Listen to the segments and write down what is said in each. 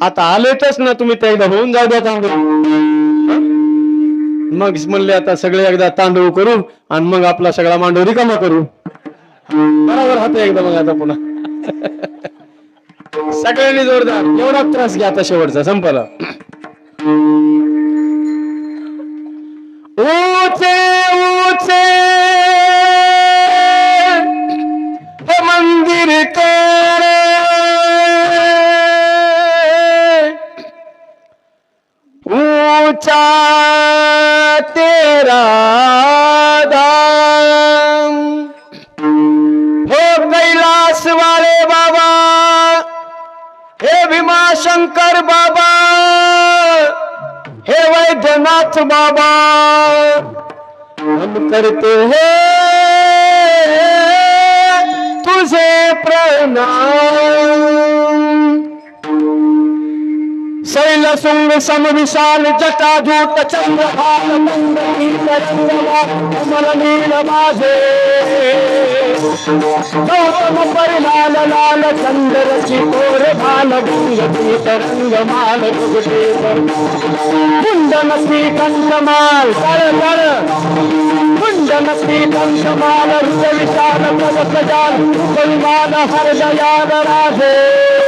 आता आलेतच ना तुम्ही ते एकदा होऊन जाऊ द्या तांदूळ. मग म्हणले आता सगळे एकदा तांदूळ करू आणि मग आपला सगळा मांडव रिकामा करू. बरोबर हात एकदा मग आता पुन्हा. सगळ्यांनी जोरदार. एवढा त्रास घ्या आता शेवटचा संपला. ऊँचा तेरा धाम हो कैलास वाले बाबा। हे भीमा शंकर बाबा। हे वैद्यनाथ बाबा। हम करते हैं तुझे प्रणाम। सुंग सम विशाल जटा जूट चंद्रभाल कमल नील माझे गौतम परिलाल लाल चंद्र चिकोर भाल तरंग माल कुंडन कंठमाल कर कर। कुंडन कंठमाल हृदय विशाल प्रगत जाल हर दयाल राधे।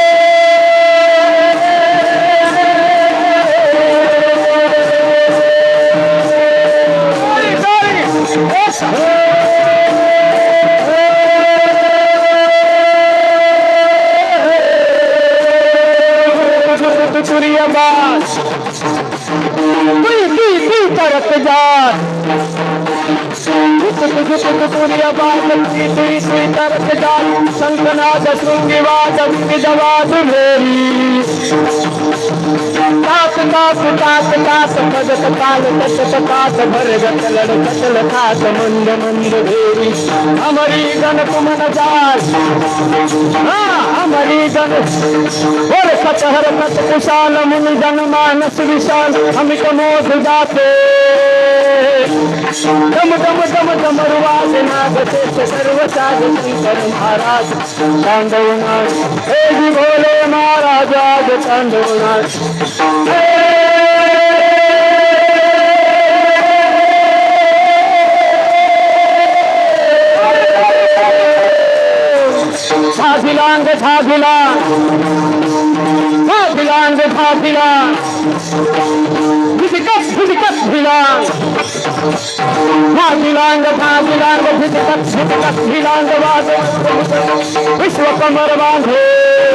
पूरी आबाद तरफ़ जात मंद मंद भेरी हमारी कुमन जात हाँ हमारी गन সচহর পথ কুশাল মুনি জন মানস বিশাল আমি কোনো দুজাতে दम दम दम दम रुवाज नाग से सर्व साग शंकर महाराज चांदवनाथ हे जी भोले महाराज आज चांदवनाथ झाझिलांग झाझिला ভিলান রেখা ভিলান ভিজিকত ভিজিকত ভিলান ভা ভিলান রেখা ভিলান ভিজিকত ভিজিকত ভিলান বাজে বিশ্বকমর বাঁধে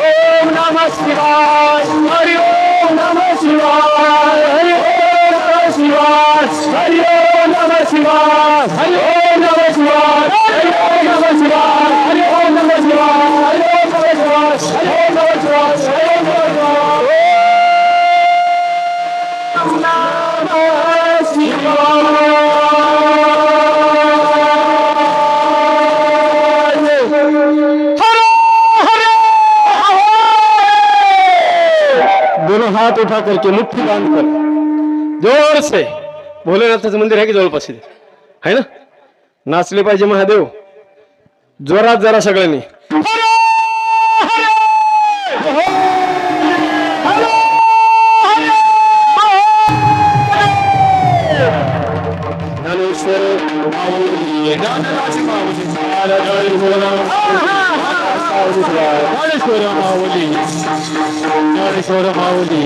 ओम नमः शिवाय हरि ओम नमः शिवाय हरि ओम नमः शिवाय हरि ओम नमः शिवाय हरि ओम नमः शिवाय हरि ओम नमः शिवाय हरि ओम नमः शिवाय हरि ओम नमः शिवाय हरि ओम नमः शिवाय हरि ओम नमः शिवाय ओम नमः शिवाय दोनों हाथ उठा करके मुट्ठी बाँध कर ज़ोर से। भोलेनाथाचं मंदिर आहे की जवळपास आहे ना? नाचले पाहिजे महादेव। जोरात जरा सगळ्यांनी। ईश्वर माऊली ज्ञानेश्वर माऊली